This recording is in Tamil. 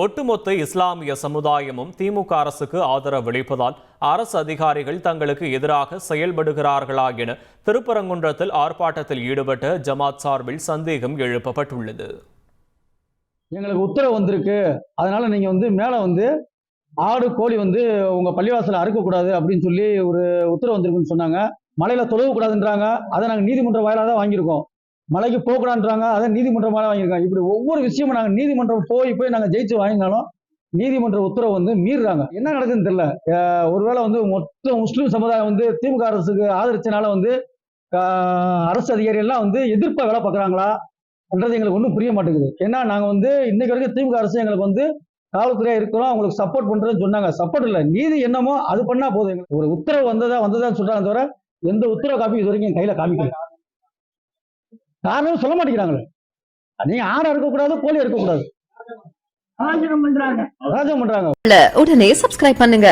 ஒட்டுமொத்த இஸ்லாமிய சமுதாயமும் திமுக அரசுக்கு ஆதரவு அளிப்பதால் அரசு அதிகாரிகள் தங்களுக்கு எதிராக செயல்படுகிறார்களா என திருப்பரங்குன்றத்தில் ஆர்ப்பாட்டத்தில் ஈடுபட்ட ஜமாத் சார்பில் சந்தேகம் எழுப்பப்பட்டுள்ளது. எங்களுக்கு உத்தரவு வந்திருக்கு. அதனால நீங்க வந்து மேலே வந்து ஆடு கோழி வந்து உங்க பள்ளிவாசல அறுக்கக்கூடாது அப்படின்னு சொல்லி ஒரு உத்தரவு வந்திருக்குன்னு சொன்னாங்க. மலையில தொழுவக்கூடாதுன்றாங்க அதை நாங்கள் நீதிமன்ற வாயிலாக தான் வாங்கியிருக்கோம். மலைக்கு போகக்கூடாதுன்றாங்க. அதை நீதிமன்றம் மேலே வாங்கியிருக்கோம் இப்படி ஒவ்வொரு விஷயமும் நாங்கள் நீதிமன்றம் போய் போய் நாங்கள் ஜெயிச்சு வாங்கினாலும் நீதிமன்ற உத்தரவு வந்து மீறுறாங்க. என்ன நடக்குதுன்னு தெரியல. ஒருவேளை வந்து மொத்த முஸ்லீம் சமுதாயம் வந்து திமுக அரசுக்கு ஆதரிச்சனால வந்து அரசு அதிகாரி எல்லாம் வந்து எதிர்ப்பை வேலை பார்க்குறாங்களா? என்றது எங்களுக்கு ஒன்றும் புரிய மாட்டேங்குது. ஏன்னா நாங்கள் வந்து இன்னைக்கு வரைக்கும் திமுக அரசு எங்களுக்கு வந்து காவல்துறையாக இருக்கிறோம். அவங்களுக்கு சப்போர்ட் பண்ணுறதுன்னு சொன்னாங்க. சப்போர்ட் இல்லை. நீதி என்னமோ அது பண்ணால் போதும் எங்களுக்கு. ஒரு உத்தரவு வந்ததா வந்ததான்னு சொல்கிறாங்க தவிர எந்த உத்தரவு காப்பி இது வரைக்கும் என் கையில காமிக்கல. காரணம் சொல்ல மாட்டேங்கிறாங்களே. நீங்க ஆடை இருக்கக்கூடாது கோழி இருக்கக்கூடாது. ராஜம் பண்றாங்க. உடனே சப்ஸ்கிரைப் பண்ணுங்க.